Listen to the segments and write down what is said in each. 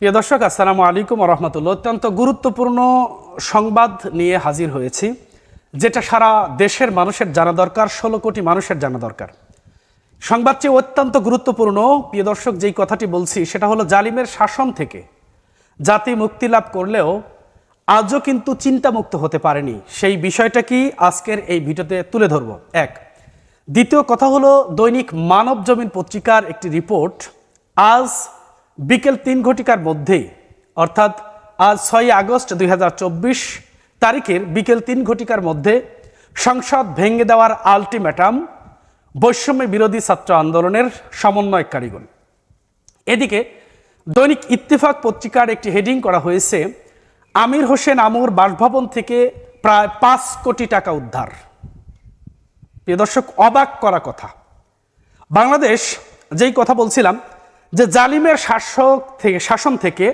প্রিয় দর্শক, আসসালামু আলাইকুম রহমতুল্লাহ অত্যন্ত গুরুত্বপূর্ণ সংবাদ নিয়ে হাজির হয়েছি, যেটা সারা দেশের মানুষের জানা দরকার, ষোলো কোটি মানুষের জানা দরকার। সংবাদটি অত্যন্ত গুরুত্বপূর্ণ, প্রিয় দর্শক, যেই কথাটি বলছি, সেটা হলো জালিমের শাসন থেকে জাতি মুক্তি লাভ করলেও আজও কিন্তু চিন্তামুক্ত হতে পারেনি। সেই বিষয়টা কি আজকের এই ভিডিওতে তুলে ধরব। এক, দ্বিতীয় কথা হলো দৈনিক মানব জমিন পত্রিকার একটি রিপোর্ট, আজ বিকেল তিন ঘটিকার মধ্যেই, অর্থাৎ আজ ছয় আগস্ট দুই হাজার চব্বিশ তারিখের বিকেল তিন ঘটিকার মধ্যে সংসদ ভেঙে দেওয়ার আলটিমেটাম বৈষম্য বিরোধী ছাত্র আন্দোলনের সমন্বয়কারীগণ এদিকে দৈনিক ইত্তেফাক পত্রিকার একটি হেডিং করা হয়েছে, আমির হোসেন আমুর বাসভবন থেকে প্রায় পাঁচ কোটি টাকা উদ্ধার। প্রিয় দর্শক, অবাক করা কথা। বাংলাদেশ, যেই কথা বলছিলাম যে জালিমের শাসক থেকে শাসন থেকে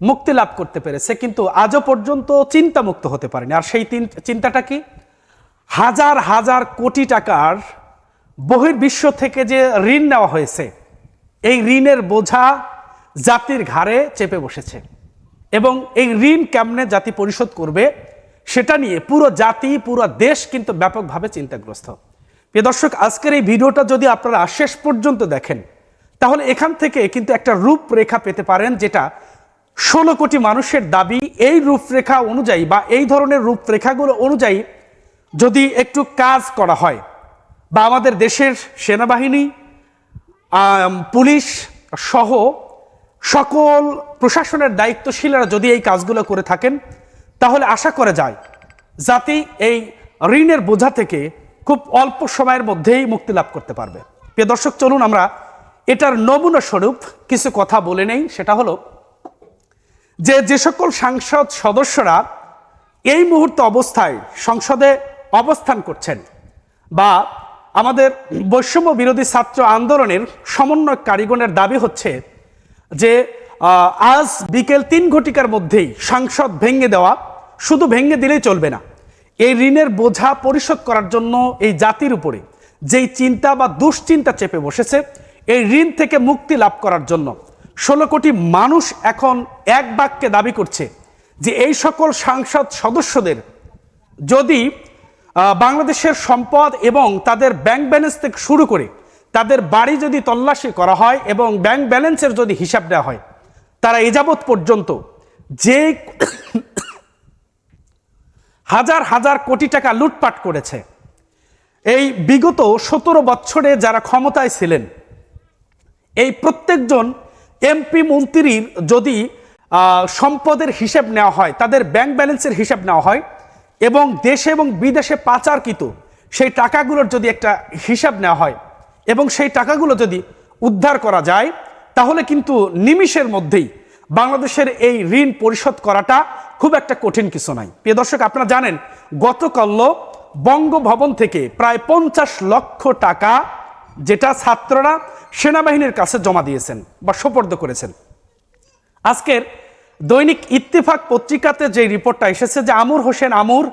মুক্তি লাভ করতে পেরেছে, কিন্তু আজও পর্যন্ত চিন্তামুক্ত হতে পারেনি। আর সেই চিন্তাটা কি? হাজার হাজার কোটি টাকার বহির্বিশ্ব থেকে যে ঋণ নেওয়া হয়েছে, এই ঋণের বোঝা জাতির ঘাড়ে চেপে বসেছে। এবং এই ঋণ কেমনে জাতি পরিশোধ করবে, সেটা নিয়ে পুরো জাতি, পুরো দেশ কিন্তু ব্যাপকভাবে চিন্তাগ্রস্ত। প্রিয় দর্শক, আজকের এই ভিডিওটা যদি আপনারা শেষ পর্যন্ত দেখেন তাহলে এখান থেকে কিন্তু একটা রূপরেখা পেতে পারেন যেটা ষোলো কোটি মানুষের দাবি, এই রূপরেখা অনুযায়ী বা এই ধরনের রূপরেখাগুলো অনুযায়ী যদি একটু কাজ করা হয়, বা আমাদের দেশের সেনাবাহিনী পুলিশ সহ সকল প্রশাসনের দায়িত্বশীলরা যদি এই কাজগুলো করে থাকেন, তাহলে আশা করা যায় জাতি এই ঋণের বোঝা থেকে খুব অল্প সময়ের মধ্যেই মুক্তি লাভ করতে পারবে। প্রিয় দর্শক, চলুন আমরা এটার নমুনা স্বরূপ কিছু কথা বলে নেই, সেটা হলো যে যে সকল সাংসদ সদস্যরা এই মুহূর্তে অবস্থায় সংসদে অবস্থান করছেন বা আমাদের বৈষম্য বিরোধী ছাত্র আন্দোলনের সমন্বয় কারিগণের দাবি হচ্ছে যে আজ বিকেল তিন ঘটিকার মধ্যেই সাংসদ ভেঙে দেওয়া শুধু ভেঙে দিলেই চলবে না। এই ঋণের বোঝা পরিশোধ করার জন্য এই জাতির উপরে যেই চিন্তা বা দুশ্চিন্তা চেপে বসেছে এই ঋণ থেকে মুক্তি লাভ করার জন্য। ষোলো কোটি মানুষ এখন এক বাক্যে দাবি করছে যে এই সকল সাংসদ সদস্যদের যদি বাংলাদেশের সম্পদ এবং তাদের ব্যাংক ব্যালেন্স থেকে শুরু করে তাদের বাড়ি যদি তল্লাশি করা হয় এবং ব্যাংক ব্যালেন্সের যদি হিসাব দেওয়া হয়, তারা এযাবৎ পর্যন্ত যে হাজার হাজার কোটি টাকা লুটপাট করেছে। এই বিগত সতেরো বছরে যারা ক্ষমতায় ছিলেন এই প্রত্যেকজন এমপি মন্ত্রীর যদি সম্পদের হিসেব নেওয়া হয়, তাদের ব্যাংক ব্যালেন্সের হিসাব নেওয়া হয়, এবং দেশে এবং বিদেশে পাচারকৃত সেই টাকাগুলোর যদি একটা হিসাব নেওয়া হয়, এবং সেই টাকাগুলো যদি উদ্ধার করা যায়, তাহলে কিন্তু নিমিষের মধ্যেই বাংলাদেশের এই ঋণ পরিশোধ করাটা খুব একটা কঠিন কিছু নাই প্রিয় দর্শক, আপনারা জানেন, গতকাল বঙ্গভবন থেকে প্রায় পঞ্চাশ লক্ষ টাকা, যেটা ছাত্ররা সেনাবাহিনীর কাছে জমা দিয়েছেন বা সোপর্দ করেছেন। আজকের দৈনিক ইত্তেফাক পত্রিকাতে যে রিপোর্টটা এসেছে যে আমুর হোসেন আমুর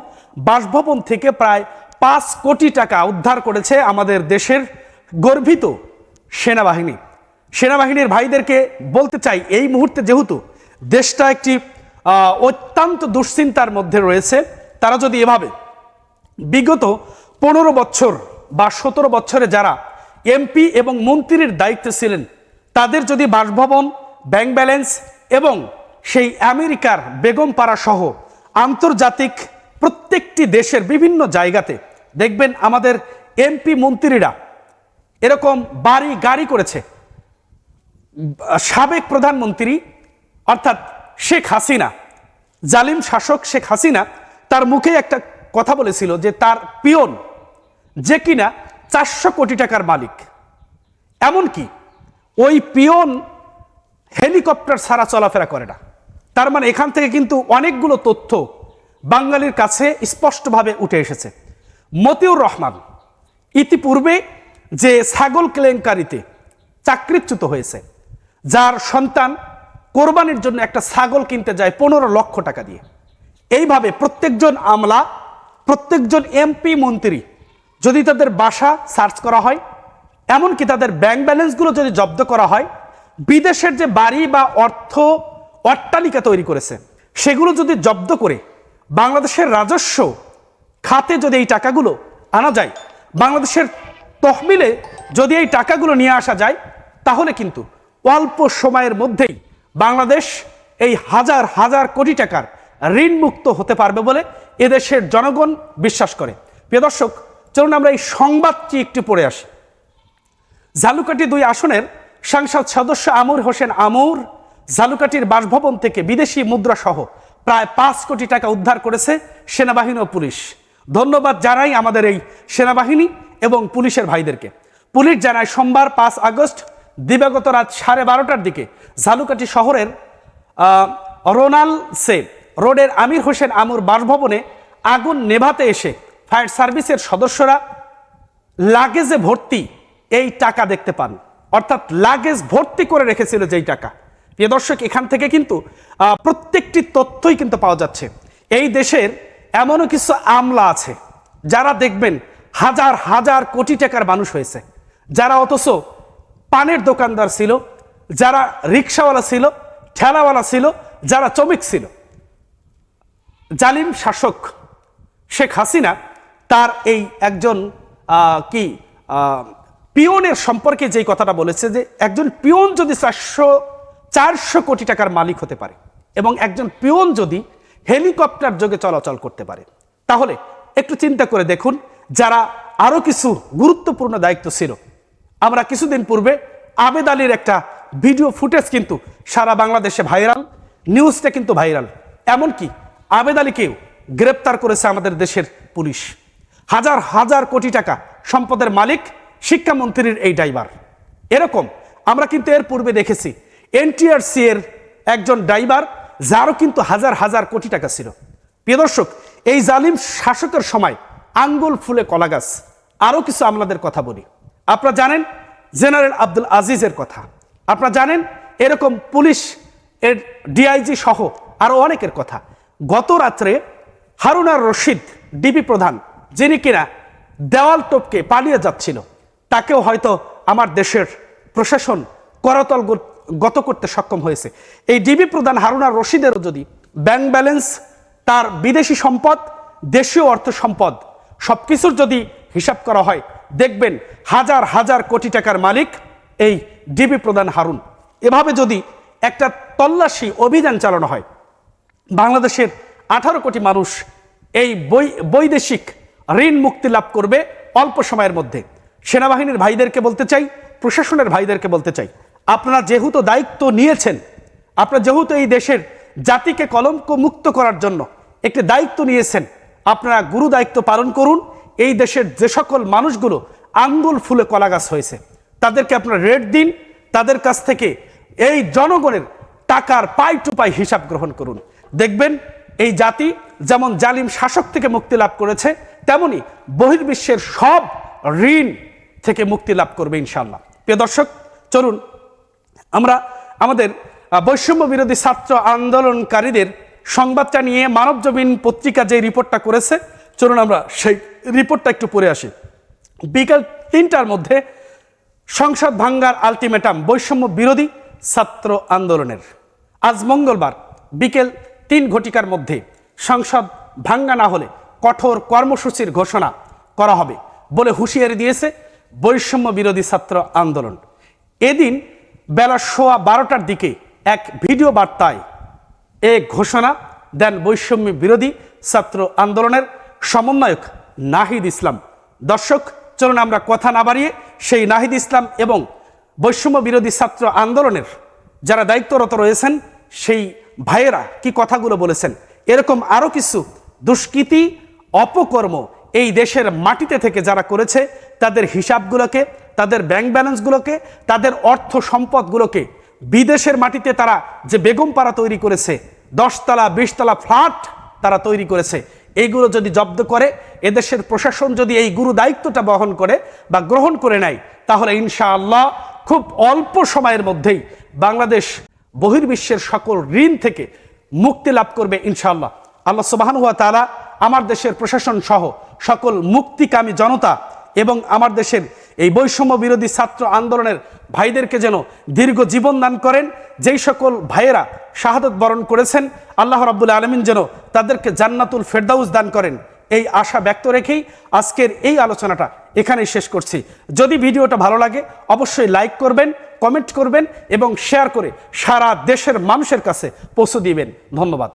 বাসভবন থেকে প্রায় পাঁচ কোটি টাকা উদ্ধার করেছে আমাদের দেশের গর্বিত সেনাবাহিনী। সেনাবাহিনীর ভাইদেরকে বলতে চাই, এই মুহূর্তে যেহেতু দেশটা একটি অত্যন্ত দুশ্চিন্তার মধ্যে রয়েছে, তারা যদি এভাবে বিগত পনেরো বছর বা সতেরো বছরে যারা এমপি এবং মন্ত্রীর দায়িত্বে ছিলেন। তাদের যদি বাসভবন, ব্যাংক ব্যালেন্স এবং সেই আমেরিকার বেগমপাড়া সহ আন্তর্জাতিক প্রত্যেকটি দেশের বিভিন্ন জায়গাতে দেখবেন আমাদের এমপি মন্ত্রীরা এরকম বাড়ি গাড়ি করেছে। সাবেক প্রধানমন্ত্রী অর্থাৎ শেখ হাসিনা, জালিম শাসক শেখ হাসিনা, তার মুখে একটা কথা বলেছিল যে তার পিয়ন যে কিনা চারশো কোটি টাকার মালিক। এমনকি ওই পিয়ন হেলিকপ্টার ছাড়া চলাফেরা করে না। তার মানে এখান থেকে কিন্তু অনেকগুলো তথ্য বাঙালির কাছে স্পষ্টভাবে উঠে এসেছে। মতিউর রহমান ইতিপূর্বে যে ছাগল কেলেঙ্কারিতে চাকরিচ্যুত হয়েছে, যার সন্তান কোরবানির জন্য একটা ছাগল কিনতে যায় পনেরো লক্ষ টাকা দিয়ে। এইভাবে প্রত্যেকজন আমলা, প্রত্যেকজন এমপি মন্ত্রী যদি তাদের বাসা সার্চ করা হয়, এমনকি তাদের ব্যাংক ব্যালেন্সগুলো যদি জব্দ করা হয়, বিদেশের যে বাড়ি বা অর্থ, অট্টালিকা তৈরি করেছে, সেগুলো যদি জব্দ করে বাংলাদেশের রাজস্ব খাতে যদি এই টাকাগুলো আনা যায়, বাংলাদেশের তহবিলে যদি এই টাকাগুলো নিয়ে আসা যায়, তাহলে কিন্তু অল্প সময়ের মধ্যেই বাংলাদেশ এই হাজার হাজার কোটি টাকার ঋণমুক্ত হতে পারবে বলে এদেশের জনগণ বিশ্বাস করে। প্রিয় দর্শক চলুন আমরা এই সংবাদটি একটু পড়ে আসি। ঝালুকাঠি দুই আসনের সংসদ সদস্য আমুর হোসেন আমুর ঝালুকাঠির বাসভবন থেকে বিদেশি মুদ্রা সহ প্রায় পাঁচ কোটি টাকা উদ্ধার করেছে সেনাবাহিনী ও পুলিশ। ধন্যবাদ জানাই আমাদের এই সেনাবাহিনী এবং পুলিশের ভাইদেরকে। পুলিশ জানায়, সোমবার পাঁচ আগস্ট, দিবাগত রাত সাড়ে বারোটার দিকে ঝালুকাঠি শহরের রোনাল সে রোডের আমির হোসেন আমুর বাসভবনে আগুন নেভাতে এসে ফায়ার সার্ভিসের সদস্যরা লাগেজে ভর্তি এই টাকা দেখতে পান। অর্থাৎ লাগেজ ভর্তি করে রেখেছিল যেই টাকা। প্রিয় দর্শক, এখান থেকে কিন্তু প্রত্যেকটি তথ্যই কিন্তু পাওয়া যাচ্ছে। এই দেশের এমনও কিছু আমলা আছে, যারা দেখবেন হাজার হাজার কোটি টাকার মানুষ হয়েছে। যারা অথচ পানের দোকানদার ছিল, যারা রিক্সাওয়ালা ছিল, ঠেলাওয়ালা ছিল, যারা চমিক ছিল। জালিম শাসক শেখ হাসিনা তার এই একজন কি পিয়নের সম্পর্কে যেই কথাটা বলেছে যে একজন পিয়ন যদি চারশো চারশো কোটি টাকার মালিক হতে পারে এবং একজন পিয়ন যদি হেলিকপ্টার যোগে চলাচল করতে পারে, তাহলে একটু চিন্তা করে দেখুন, যারা আরও কিছু গুরুত্বপূর্ণ দায়িত্ব ছিল। আমরা কিছুদিন পূর্বে আবেদ আলীর একটা ভিডিও ফুটেজ কিন্তু সারা বাংলাদেশে ভাইরাল, নিউজটা কিন্তু ভাইরাল। এমনকি আবেদ আলীকেও গ্রেপ্তার করেছে আমাদের দেশের পুলিশ। হাজার হাজার কোটি টাকা সম্পদের মালিক শিক্ষামন্ত্রীর এই ড্রাইভার। এরকম আমরা কিন্তু এর পূর্বে দেখেছি। এনটিআরসি এর একজন ড্রাইভার, যারও কিন্তু হাজার হাজার কোটি টাকা ছিল। প্রিয় দর্শক, এই জালিম শাসকের সময় আঙ্গুল ফুলে কলা গাছ। আরও কিছু আমলাদের কথা বলি। আপনারা জানেন জেনারেল আব্দুল আজিজের কথা। আপনারা জানেন এরকম পুলিশ এর ডিআইজি সহ আরও অনেকের কথা। গত রাত্রে হারুনার রশিদ, ডিবি প্রধান যিনি কিনা দেওয়াল টপকে পালিয়ে যাচ্ছিল, তাকেও হয়তো আমার দেশের প্রশাসন করতল গত করতে সক্ষম হয়েছে। এই ডিবি প্রধান হারুনার রশিদেরও যদি ব্যাংক ব্যালেন্স, তার বিদেশি সম্পদ, দেশীয় অর্থ সম্পদ, সবকিছুর যদি হিসাব করা হয়, দেখবেন হাজার হাজার কোটি টাকার মালিক এই ডিবি প্রধান হারুন। এভাবে যদি একটা তল্লাশি অভিযান চালানো হয়, বাংলাদেশের আঠারো কোটি মানুষ এই বৈ বৈদেশিক ঋণ মুক্তি লাভ করবে অল্প সময়ের মধ্যে। সেনাবাহিনীর ভাইদেরকে বলতে চাই, প্রশাসনের ভাইদেরকে বলতে চাই, আপনারা যেহেতু দায়িত্ব নিয়েছেন, আপনারা যেহেতু এই দেশের জাতিকে কলঙ্ক মুক্ত করার জন্য একটি দায়িত্ব নিয়েছেন, আপনারা গুরু দায়িত্ব পালন করুন। এই দেশের যে সকল মানুষগুলো আঙ্গুল ফুলে কলাগাছ হয়েছে, তাদেরকে আপনারা রেট দিন, তাদের কাছ থেকে এই জনগণের টাকার পাই টু পাই হিসাব গ্রহণ করুন। দেখবেন, এই জাতি যেমন জালিম শাসক থেকে মুক্তি লাভ করেছে তেমনি বহির্বিশ্বের সব ঋণ থেকে মুক্তি লাভ করবে ইনশাল্লাহ প্রিয় দর্শক, চলুন আমরা আমাদের বৈষম্য বিরোধী ছাত্র আন্দোলনকারীদের সংবাদটা নিয়ে মানব জমিন পত্রিকা যে রিপোর্টটা করেছে, চলুন আমরা সেই রিপোর্টটা একটু পড়ে আসি। বিকাল তিনটার মধ্যে সংসদ ভাঙ্গার আলটিমেটাম বৈষম্য বিরোধী ছাত্র আন্দোলনের। আজ মঙ্গলবার বিকেল তিন ঘটিকার মধ্যে সংসদ ভাঙ্গা না হলে কঠোর কর্মসূচির ঘোষণা করা হবে বলে হুঁশিয়ারি দিয়েছে বৈষম্য বিরোধী ছাত্র আন্দোলন। এদিন বেলা সোয়া বারোটার দিকে এক ভিডিও বার্তায় এ ঘোষণা দেন বৈষম্য বিরোধী ছাত্র আন্দোলনের সমন্বয়ক নাহিদ ইসলাম। দর্শক, চলুন আমরা কথা না বাড়িয়ে সেই নাহিদ ইসলাম এবং বৈষম্য বিরোধী ছাত্র আন্দোলনের যারা দায়িত্বরত রয়েছেন, সেই ভাইয়েরা কি কথাগুলো বলেছেন? এরকম আরও কিছু দুষ্কৃতি অপকর্ম এই দেশের মাটিতে থেকে যারা করেছে, তাদের হিসাবগুলোকে, তাদের ব্যাংক ব্যালেন্সগুলোকে তাদের অর্থ সম্পদগুলোকে বিদেশের মাটিতে তারা যে বেগমপাড়া তৈরি করেছে, দশতলা, বিশতলা ফ্ল্যাট তারা তৈরি করেছে এইগুলো যদি জব্দ করে, এদেশের প্রশাসন যদি এই গুরু দায়িত্বটা বহন করে বা গ্রহণ করে নেয়, তাহলে ইনশাআল্লাহ খুব অল্প সময়ের মধ্যেই বাংলাদেশ বহির্বিশ্বের সকল ঋণ থেকে মুক্তি লাভ করবে ইনশাআল্লাহ। আল্লাহ সুবাহান হুয়া তারা আমার দেশের প্রশাসন সহ সকল মুক্তিকামী জনতা এবং আমার দেশের এই বৈষম্য বিরোধী ছাত্র আন্দোলনের ভাইদেরকে যেন দীর্ঘ জীবন দান করেন, যেই সকল ভাইয়েরা শাহাদত বরণ করেছেন, আল্লাহ রাব্বুল আলমিন যেন তাদেরকে জান্নাতুল ফেরদাউস দান করেন। এই আশা ব্যক্ত রেখেই আজকের এই আলোচনাটা এখানেই শেষ করছি। যদি ভিডিওটা ভালো লাগে, অবশ্যই লাইক করবেন, কমেন্ট করবেন এবং শেয়ার করে সারা দেশের মানুষের কাছে পৌঁছে দিবেন। ধন্যবাদ।